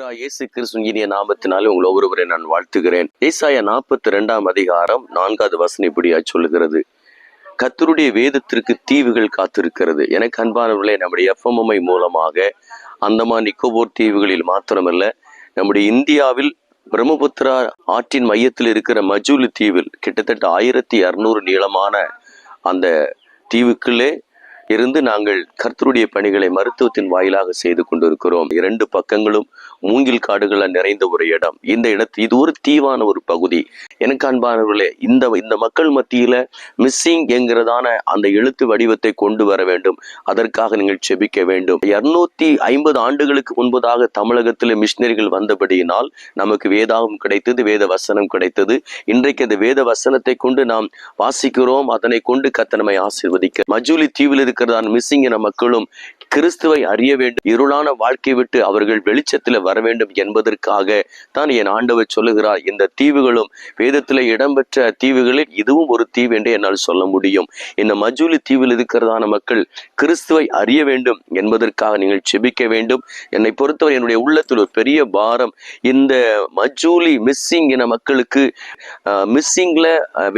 ஆண்டவராய் இயேசு கிறிஸ்துவின் இனிய நாமத்தினாலே உங்கள் ஒவ்வொருவரை நான் வாழ்த்துகிறேன். ஏசாய நாற்பத்தி ரெண்டாம் அதிகாரம் நான்காவது வசனம் இப்படியா சொல்லுகிறது. கத்தருடைய வேதத்திற்கு தீவுகள் காத்திருக்கிறது. எனக்கு அன்பானவர்களே நம்முடைய எஃப்எம்ஐ மூலமாக அந்தமான் நிக்கோபோர் தீவுகளில் மாத்திரமல்ல நம்முடைய இந்தியாவில் பிரம்மபுத்திரா ஆற்றின் மையத்தில் இருக்கிற மஜூலி தீவில் கிட்டத்தட்ட ஆயிரத்தி இரநூறு நீளமான அந்த தீவுக்குள்ளே இருந்து நாங்கள் கர்த்தருடைய பணிகளை மருத்துவத்தின் வாயிலாக செய்து கொண்டிருக்கிறோம். இரண்டு பக்கங்களும் மூங்கில் காடுகளை நிறைந்த ஒரு இடம். இந்த இடத்து இது ஒரு தீவான ஒரு பகுதி. எனக்கு அன்பானவர்களே இந்த இந்த மக்கள் மத்தியில மிஸ்ஸிங் என்கிறதான அந்த எழுத்து வடிவத்தை கொண்டு வர வேண்டும். அதற்காக நீங்கள் செபிக்க வேண்டும். இருநூத்தி ஐம்பது ஆண்டுகளுக்கு முன்பதாக தமிழகத்தில் மிஷினரிகள் வந்தபடியினால் நமக்கு வேதாகம் கிடைத்தது வேத வசனம் கிடைத்தது. இன்றைக்கு அந்த வேத வசனத்தை கொண்டு நாம் வாசிக்கிறோம். அதனை கொண்டு கத்தனமை ஆசிர்வதிக்க. மஜூலி தீவில் இருக்கிறதான மிஸ்ஸிங் என மக்களும் கிறிஸ்துவை அறிய வேண்டும். இருளான வாழ்க்கை விட்டு அவர்கள் வெளிச்சத்தில் வர வேண்டும் என்பதற்காக தான் என் ஆண்டவர் சொல்லுகிறார். இந்த தீவுகளும் வேதத்தில் இடம்பெற்ற தீவுகளில் இதுவும் ஒரு தீவு என்று என்னால் சொல்ல முடியும். இந்த மஜூலி தீவில் இருக்கிறதான மக்கள் கிறிஸ்துவை அறிய வேண்டும் என்பதற்காக நீங்கள் செபிக்க வேண்டும். என்னை பொறுத்தவரை என்னுடைய உள்ளத்தில் ஒரு பெரிய பாரம் இந்த மஜூலி மிஸ்ஸிங் என மக்களுக்கு மிஸ்ஸிங்ல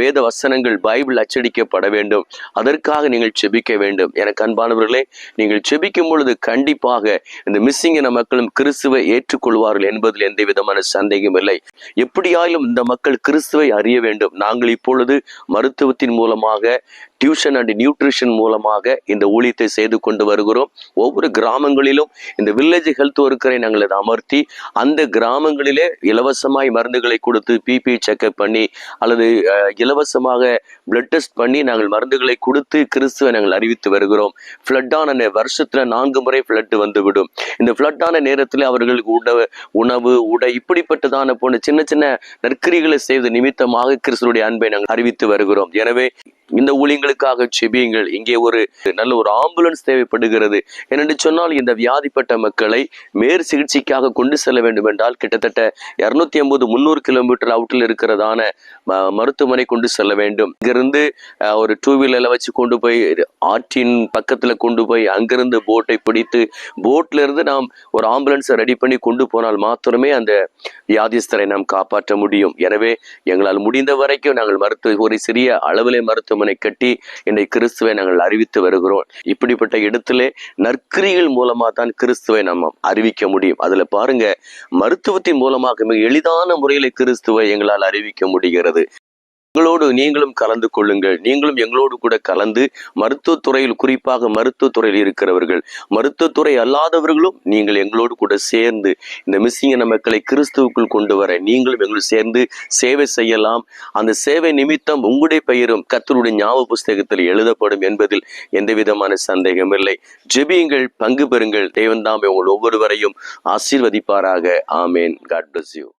வேத வசனங்கள் பைபிள் அச்சடிக்கப்பட வேண்டும். அதற்காக நீங்கள் செபிக்க வேண்டும். எனக்கு அன்பானவர்களே நீங்கள் ஜபிக்கும் பொழுது கண்டிப்பாக இந்த மிஸ்ஸிங் என மக்களும் கிறிஸ்துவை ஏற்றுக்கொள்வார்கள் என்பதில் எந்த விதமான சந்தேகம் இல்லை. எப்படியாயிலும் இந்த மக்கள் கிறிஸ்துவை அறிய வேண்டும். நாங்கள் இப்பொழுது மருத்துவத்தின் மூலமாக டியூஷன் அண்ட் நியூட்ரிஷன் மூலமாக இந்த ஊழியத்தை செய்து கொண்டு வருகிறோம். ஒவ்வொரு கிராமங்களிலும் இந்த வில்லேஜ் ஹெல்த் ஒர்க்கரை நாங்கள் இதை அமர்த்தி அந்த கிராமங்களிலே இலவசமாய் மருந்துகளை கொடுத்து பிபி செக்அப் பண்ணி அல்லது இலவசமாக பிளட் டெஸ்ட் பண்ணி நாங்கள் மருந்துகளை கொடுத்து கிறிஸ்துவை நாங்கள் அறிவித்து வருகிறோம். ஃப்ளட்டான வருஷத்தில் வருஷத்துல நான்கு முறை ஃப்ளட் வந்துவிடும். இந்த ஃப்ளட்டான நேரத்தில் அவர்களுக்கு உணவு உணவு உடை இப்படிப்பட்டதான போன்ற சின்ன சின்ன நற்கிரிகளை செய்த நிமித்தமாக கிறிஸ்துடைய அன்பை நாங்கள் அறிவித்து வருகிறோம். எனவே இந்த ஊழியங்களுக்காக செபியுங்கள். இங்கே ஒரு நல்ல ஒரு ஆம்புலன்ஸ் தேவைப்படுகிறது. ஏனென்று சொன்னால் இந்த வியாதிப்பட்ட மக்களை மேற் சிகிச்சைக்காக கொண்டு செல்ல வேண்டும் என்றால் கிட்டத்தட்ட இரநூத்தி ஐம்பது முந்நூறு கிலோமீட்டர் அவுட்டில் இருக்கிறதான மருத்துவமனை கொண்டு செல்ல வேண்டும். இங்கிருந்து ஒரு டூ வீலரில் வச்சு கொண்டு போய் ஆற்றின் பக்கத்தில் கொண்டு போய் அங்கிருந்து போட்டை பிடித்து போட்ல இருந்து நாம் ஒரு ஆம்புலன்ஸை ரெடி பண்ணி கொண்டு போனால் மாத்திரமே அந்த வியாதிஸ்தரை நாம் காப்பாற்ற முடியும். எனவே எங்களால் முடிந்த வரைக்கும் நாங்கள் மருத்துவ ஒரு சிறிய அளவிலே மருத்துவ மருத்துவமனை கட்டி இன்றைக்கு கிறிஸ்துவை நாங்கள் அறிவித்து வருகிறோம். இப்படிப்பட்ட இடத்திலே நற்கிரிகள் மூலமா தான் கிறிஸ்துவை நம்ம அறிவிக்க முடியும். அதுல பாருங்க மருத்துவத்தின் மூலமாக மிக எளிதான முறையில் கிறிஸ்துவை எங்களால் அறிவிக்க முடிகிறது. எங்களோடு நீங்களும் கலந்து கொள்ளுங்கள். நீங்களும் எங்களோடு கூட கலந்து மருத்துவத்துறையில் குறிப்பாக மருத்துவத்துறையில் இருக்கிறவர்கள் மருத்துவத்துறை அல்லாதவர்களும் நீங்கள் எங்களோடு கூட சேர்ந்து இந்த மிஸ்ஸிங் மக்களை கிறிஸ்துவுக்குள் கொண்டு வர நீங்களும் எங்களும் சேர்ந்து சேவை செய்யலாம். அந்த சேவை நிமித்தம் உங்களுடைய பெயரும் கத்தருடைய ஞாபக புஸ்தகத்தில் எழுதப்படும் என்பதில் எந்த விதமான சந்தேகம் இல்லை. ஜெபியுங்கள் பங்கு பெறுங்கள். தேவன்தாமே உங்கள் ஒவ்வொருவரையும் ஆசீர்வதிப்பாராக. ஆமேன். God bless you